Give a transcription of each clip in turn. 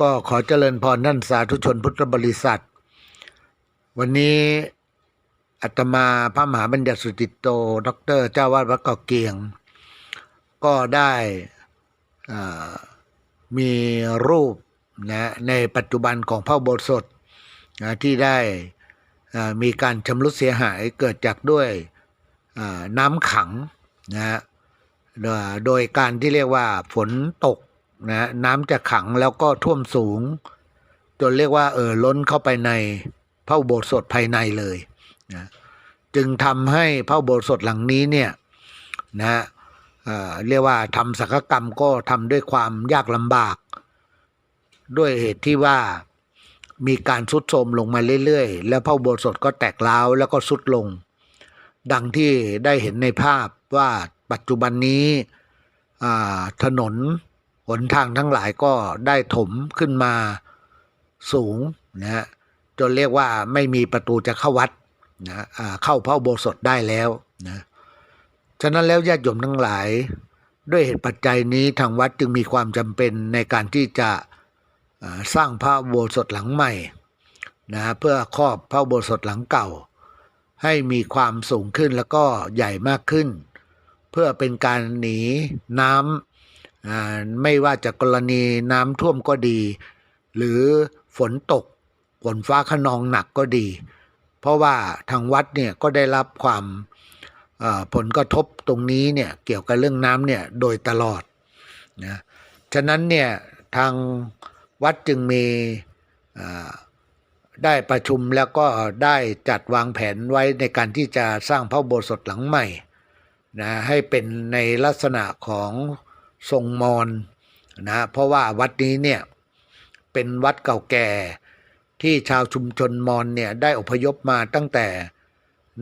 ก็ขอเจริญพรท่านสาธุชนพุทธบริษัท วันนี้อาตมาพระมหาบัญญัติสุติโตดอกเตอรเจ้าวาดวัดเกาะเกียง ก็ได้มีรูปนะในปัจจุบันของพระโบสถนะที่ได้มีการชำรุดเสียหายเกิดจากด้วยน้ำขังนะโดยการที่เรียกว่าฝนตก นะน้ำจะขังแล้วก็ท่วมสูง จนเรียกว่าเออล้นเข้าไปในพระอุโบสถภายในเลยนะจึงทำให้พระอุโบสถหลังนี้เนี่ยนะเอ่อเรียกว่าทำสังฆกรรมก็ทำด้วยความยากลำบาก ด้วยเหตุที่ว่ามีการสุดโทมลงมาเรื่อยๆ แล้วพระอุโบสถก็แตกร้าวแล้วก็สุดลง ดังที่ได้เห็นในภาพว่าปัจจุบันนี้ถนน หนทางทั้งหลายก็ได้ถมขึ้นมาสูงนะฮะจนเรียกว่าไม่มีประตูจะเข้าวัดนะเข้าพระอุโบสถได้แล้วนะฉะนั้นแล้วญาติโยมทั้งหลาย ด้วยเหตุปัจจัยนี้ทางวัดจึงมีความจำเป็นในการที่จะสร้างพระอุโบสถหลังใหม่นะเพื่อครอบพระอุโบสถหลังเก่า ให้มีความสูงขึ้นแล้วก็ใหญ่มากขึ้น เพื่อเป็นการหนีน้ำอ่า ไม่ว่าจะกรณีน้ำท่วมก็ดี หรือฝนตกฝนฟ้าขนองหนักก็ดี เพราะว่าทางวัดเนี่ยก็ได้รับความผลกระทบตรงนี้เนี่ยเกี่ยวกับเรื่องน้ำเนี่ยโดยตลอดนะฉะนั้นเนี่ยทางวัดจึงมีได้ประชุมแล้วก็ได้จัดวางแผนไว้ในการที่จะสร้างพระโบสถหลังใหม่นะให้เป็นในลักษณะของ ทรงมอญนะเพราะว่าวัดนี้เนี่ยเป็นวัดเก่าแก่ที่ชาวชุมชนมอญเนี่ยได้อพยพมาตั้งแต่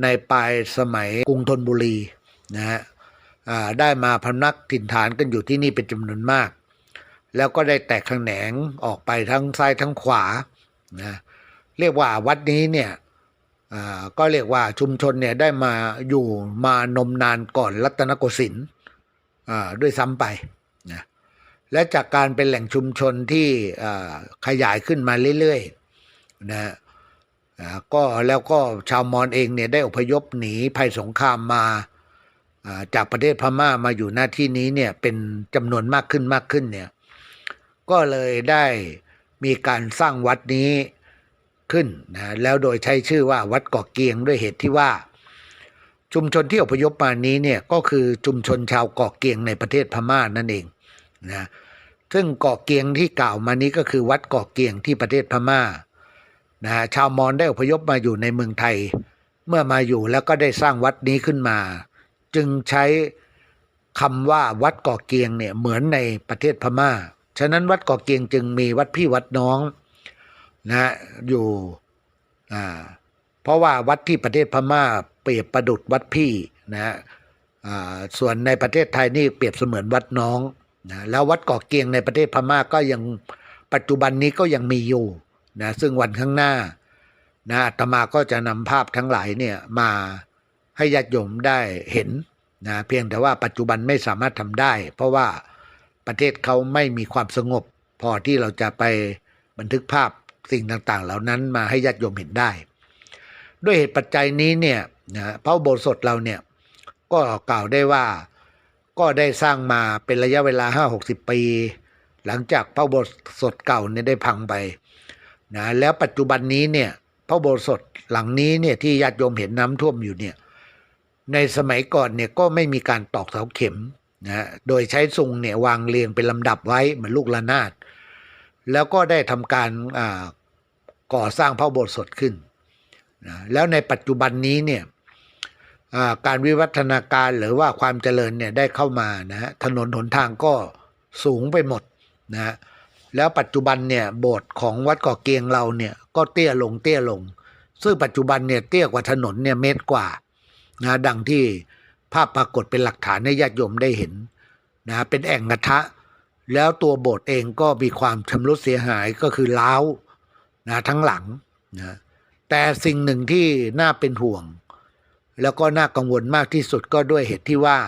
ในปลายสมัยกรุงธนบุรีนะฮะได้มาพำนักถิ่นฐานกันอยู่ที่นี่เป็นจำนวนมาก แล้วก็ได้แตกแขนงออกไปทั้งซ้ายทั้งขวานะเรียกว่าวัดนี้เนี่ยอ่าก็เรียกว่าชุมชนเนี่ยได้มาอยู่มานมนานก่อนรัตนโกสินทร์ ด้วยซ้ำไปนะและจากการเป็นแหล่งชุมชนที่ขยายขึ้นมาเรื่อยๆนะก็แล้วก็ชาวมอญเองเนี่ยได้อพยพหนีภัยสงครามมาอ่าจากประเทศพม่ามาอยู่หน้าที่นี้เนี่ยเป็นจำนวนมากขึ้นมากขึ้นเนี่ยก็เลยได้มีการสร้างวัดนี้ขึ้นนะแล้วโดยใช้ชื่อว่าวัดเกาะเกียงด้วยเหตุที่ว่า ชุมชนที่อพยพมานี้เนี่ยก็คือชุมชนชาวเกาะเกียงในประเทศพม่านั่นเองนะซึ่งเกาะเกียงที่กล่าวมานี้ก็คือวัดเกาะเกียงที่ประเทศพม่านะชาวมอญได้อพยพมาอยู่ในเมืองไทย เมื่อมาอยู่แล้วก็ได้สร้างวัดนี้ขึ้นมา จึงใช้คำว่าวัดเกาะเกียงเนี่ยเหมือนในประเทศพม่า ฉะนั้นวัดเกาะเกียงจึงมีวัดพี่วัดน้องนะอยู่อ่า เพราะว่าวัดที่ประเทศพม่า เปรียบประดุดวัดพี่นะอ่าส่วนในประเทศไทยนี่เปรียบเสมือนวัดน้องนะแล้ววัดเกาะเกียงในประเทศพม่าก็ยังปัจจุบันนี้ก็ยังมีอยู่นะซึ่งวันข้างหน้านะอาตมาก็จะนำภาพทั้งหลายเนี่ยมาให้ญาติโยมได้เห็นนะเพียงแต่ว่าปัจจุบันไม่สามารถทำได้ เพราะว่าประเทศเขาไม่มีความสงบ พอที่เราจะไปบันทึกภาพสิ่งต่างๆ เหล่านั้นมาให้ญาติโยมเห็นได้ ด้วยเหตุปัจจัยนี้เนี่ยนะพระโบสถเราเนี่ยก็กล่าวได้ว่าก็ได้สร้างมาเป็นระยะเวลา 5-60 ปี หลังจากพระโบสถเก่าเนี่ยได้พังไปนะแล้วปัจจุบันนี้เนี่ยพระโบสถหลังนี้เนี่ยที่ญาติโยมเห็นน้ำท่วมอยู่เนี่ยในสมัยก่อนเนี่ยก็ไม่มีการตอกเสาเข็มนะโดยใช้ซุงเนี่ยวางเรียงเป็นลำดับไว้เหมือนลูกระนาด แล้วก็ได้ทำการก่อสร้างพระโบสถขึ้น นะแล้วในปัจจุบันนี้เนี่ยการวิวัฒนาการหรือว่าความเจริญเนี่ยได้เข้ามานะฮะถนนหนทางก็สูงไปหมดนะฮะแล้วปัจจุบันเนี่ยโบสถ์ของวัดเกาะเกียงเราเนี่ยก็เตี้ยลงเตี้ยลง ซึ่งปัจจุบันเนี่ยเตี้ยกว่าถนนเนี่ยเมตรกว่านะดังที่ภาพปรากฏเป็นหลักฐานให้ญาติโยมได้เห็นนะเป็นแอ่งกระทะ แล้วตัวโบสถ์เองก็มีความชำรุดเสียหายก็คือล้าวนะทั้งหลังนะ แต่สิ่งหนึ่งที่น่าเป็นห่วง แล้วก็น่ากังวลมากที่สุดก็ด้วยเหตุที่ว่า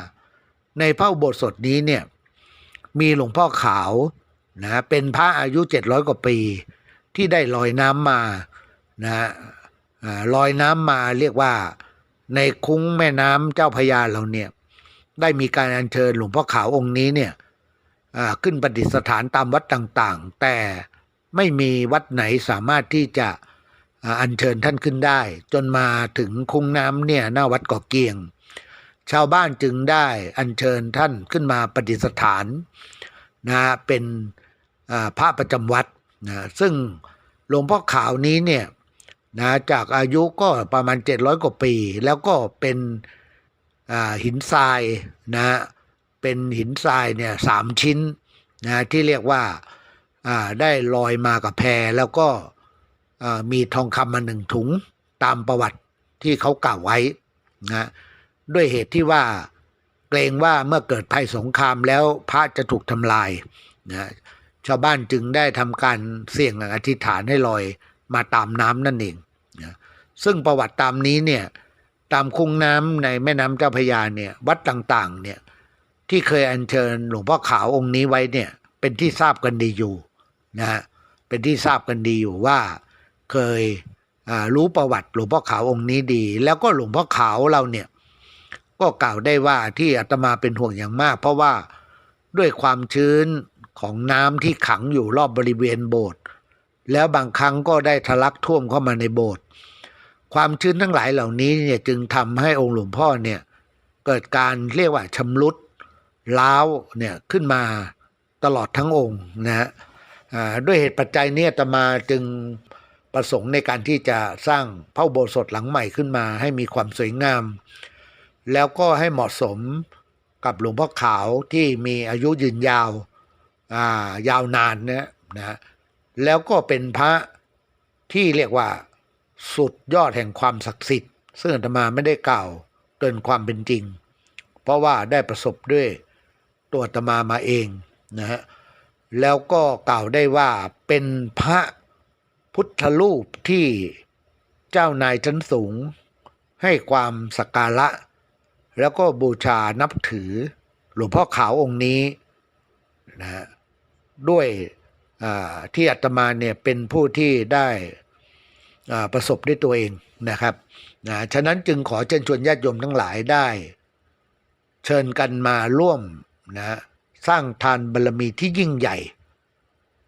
ในพระอุโบสถนี้เนี่ยมีหลวงพ่อขาวนะเป็นพระอายุเจ็ดร้อยกว่าปี ที่ได้ลอยน้ำมานะลอยน้ำมาเรียกว่าในคุ้งแม่น้ำเจ้าพระยาเราเนี่ยได้มีการอัญเชิญหลวงพ่อขาวองค์นี้เนี่ยขึ้นประดิษฐานตามวัดต่างๆ แต่ไม่มีวัดไหนสามารถที่จะ อัญเชิญท่านขึ้นได้ จนมาถึงคุ้งน้ำเนี่ยหน้าวัดเกาะเกียง ชาวบ้านจึงได้อัญเชิญท่านขึ้นมาประดิษฐานนะเป็นพระประจำวัดนะซึ่งหลวงพ่อขาวนี้เนี่ยนะจากอายุก็ประมาณ 700 กว่าปี แล้วก็เป็นหินทรายนะเป็นหินทรายเนี่ยสามชิ้นนะที่เรียกว่าได้ลอยมากับแพแล้วก็ มีทองคำมาหนึ่งถุงตามประวัติที่เขากล่าวไว้นะด้วยเหตุที่ว่าเกรงว่าเมื่อเกิดภัยสงครามแล้วพระจะถูกทำลายนะชาวบ้านจึงได้ทำการเสี่ยงอธิษฐานให้ลอยมาตามน้ำนั่นเองนะซึ่งประวัติตามนี้เนี่ยตามคุ้งน้ำในแม่น้ำเจ้าพยาเนี่ยวัดต่างๆเนี่ยที่เคยอัญเชิญหลวงพ่อขาวองค์นี้ไว้เนี่ยเป็นที่ทราบกันดีอยู่นะฮะเป็นที่ทราบกันดีอยู่ว่า เคยรู้ประวัติหลวงพ่อขาวองค์นี้ดี แล้วก็หลวงพ่อขาวเราเนี่ยก็กล่าวได้ว่าที่อาตมาเป็นห่วงอย่างมาก เพราะว่าด้วยความชื้นของน้ำที่ขังอยู่รอบบริเวณโบสถ์แล้วบางครั้งก็ได้ทะลักท่วมเข้ามาในโบสถ์ความชื้นทั้งหลายเหล่านี้เนี่ยจึงทำให้องค์หลวงพ่อเนี่ยเกิดการเรียกว่าชำรุดล้าวเนี่ยขึ้นมาตลอดทั้งองค์นะฮะด้วยเหตุปัจจัยเนี้อาตมาจึง ประสงค์ในการที่จะสร้างพระอุโบสถหลังใหม่ขึ้นมา ให้มีความสวยงาม แล้วก็ให้เหมาะสมกับหลวงพ่อขาวที่มีอายุยืนยาวอ่ายาวนานนะนะแล้วก็เป็นพระที่เรียกว่าสุดยอดแห่งความศักดิ์สิทธิ์ ซึ่งอาตมาไม่ได้กล่าวเกินความเป็นจริง เพราะว่าได้ประสบด้วยตัวอาตมามาเองนะฮะแล้วก็กล่าวได้ว่าเป็นพระ พุทธรูปที่เจ้านายชั้นสูง ให้ความสักการะ แล้วก็บูชานับถือ หลวงพ่อขาวองค์นี้นะฮะด้วยที่อาตมาเนี่ยเป็นผู้ที่ได้ประสบด้วยตัวเองนะครับนะฉะนั้นจึงขอเชิญชวนญาติโยมทั้งหลายได้ เชิญกันมาร่วมนะสร้างทานบารมีที่ยิ่งใหญ่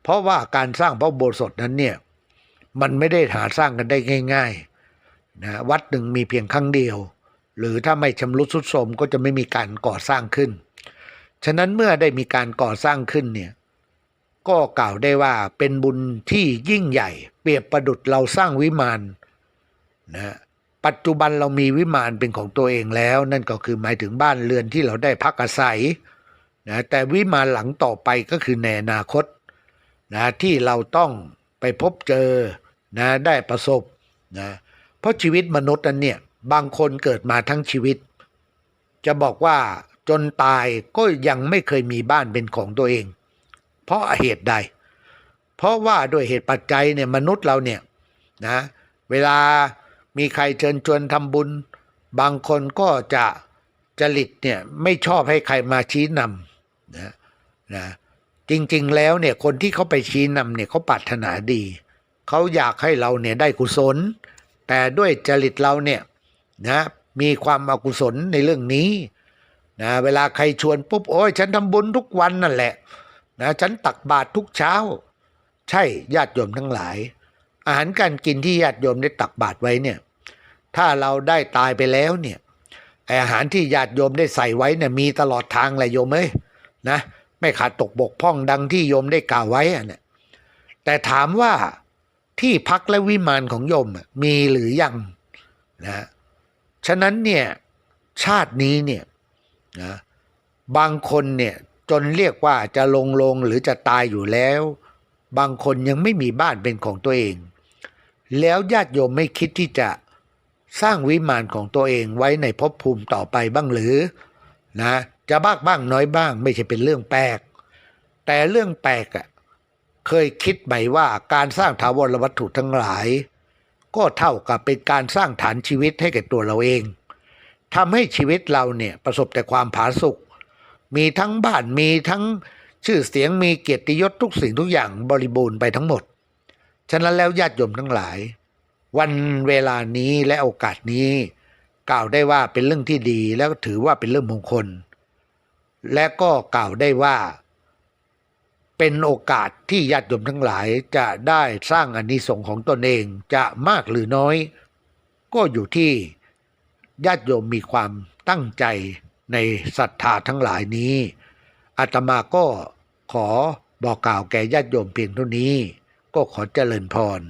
เพราะว่าการสร้างพระโบสถนั้นเนี่ย มันไม่ได้หาสร้างกันได้ง่ายๆนะวัดหนึ่งมีเพียงครั้งเดียว หรือถ้าไม่ชำรุดทรุดโทรมก็จะไม่มีการก่อสร้างขึ้น ฉะนั้นเมื่อได้มีการก่อสร้างขึ้นเนี่ยก็กล่าวได้ว่าเป็นบุญที่ยิ่งใหญ่ เปรียบประดุจเราสร้างวิมานนะปัจจุบันเรามีวิมานเป็นของตัวเองแล้ว นั่นก็คือหมายถึงบ้านเรือนที่เราได้พักอาศัยนะแต่วิมานหลังต่อไปก็คือในอนาคตนะที่เราต้อง ไปพบเจอนะได้ประสบนะเพราะชีวิตมนุษย์นั้นเนี่ยบางคนเกิดมาทั้งชีวิต จะบอกว่าจนตายก็ยังไม่เคยมีบ้านเป็นของตัวเอง เพราะเหตุใด เพราะว่าด้วยเหตุปัจจัยเนี่ยมนุษย์เราเนี่ยนะเวลามีใครเชิญชวนทำบุญ บางคนก็จะจริตเนี่ยไม่ชอบให้ใครมาชี้นำนะนะ จริง ๆ แล้วเนี่ยคนที่เขาไปชี้นำเนี่ยเขาปรารถนาดี เขาอยากให้เราเนี่ยได้กุศล แต่ด้วยจริตเราเนี่ยนะมีความอกุศลในเรื่องนี้นะเวลาใครชวนปุ๊บโอ้ยฉันทำบุญทุกวันนั่นแหละนะฉันตักบาตรทุกเช้า ใช่ญาติโยมทั้งหลาย อาหารการกินที่ญาติโยมได้ตักบาตรไว้เนี่ยถ้าเราได้ตายไปแล้วเนี่ยออาหารที่ญาติโยมได้ใส่ไว้เนี่ยมีตลอดทางเลยโยมเอ้ยนะ ไม่ขาดตกบกพร่องดังที่โยมได้กล่าวไว้อะเนี่ยแต่ถามว่าที่พักและวิมานของโยมมีหรือยังนะฉะนั้นเนี่ยชาตินี้เนี่ยนะบางคนเนี่ยจนเรียกว่าจะลงลงหรือจะตายอยู่แล้ว บางคนยังไม่มีบ้านเป็นของตัวเอง แล้วญาติโยมไม่คิดที่จะสร้างวิมานของตัวเองไว้ในภพภูมิต่อไปบ้างหรือนะ จะบ้างบ้างน้อยบ้าง ไม่ใช่เป็นเรื่องแปลก แต่เรื่องแปลกอะเคยคิดไหมว่าการสร้างถาวรวัตถุทั้งหลาย ก็เท่ากับเป็นการสร้างฐานชีวิตให้แก่ตัวเราเองทำให้ชีวิตเราเนี่ยประสบแต่ความผาสุกมีทั้งบ้านมีทั้งชื่อเสียงมีเกียรติยศทุกสิ่งทุกอย่างบริบูรณ์ไปทั้งหมด ฉะนั้นแล้วญาติโยมทั้งหลาย วันเวลานี้และโอกาสนี้ กล่าวได้ว่าเป็นเรื่องที่ดีแล้วถือว่าเป็นเรื่องมงคล และก็กล่าวได้ว่า เป็นโอกาสที่ญาติโยมทั้งหลายจะได้สร้างอานิสงส์ของตนเองจะมากหรือน้อย ก็อยู่ที่ญาติโยมมีความตั้งใจในศรัทธาทั้งหลายนี้อาตมาก็ขอบอกกล่าวแก่ญาติโยมเพียงเท่านี้ ก็ขอเจริญพร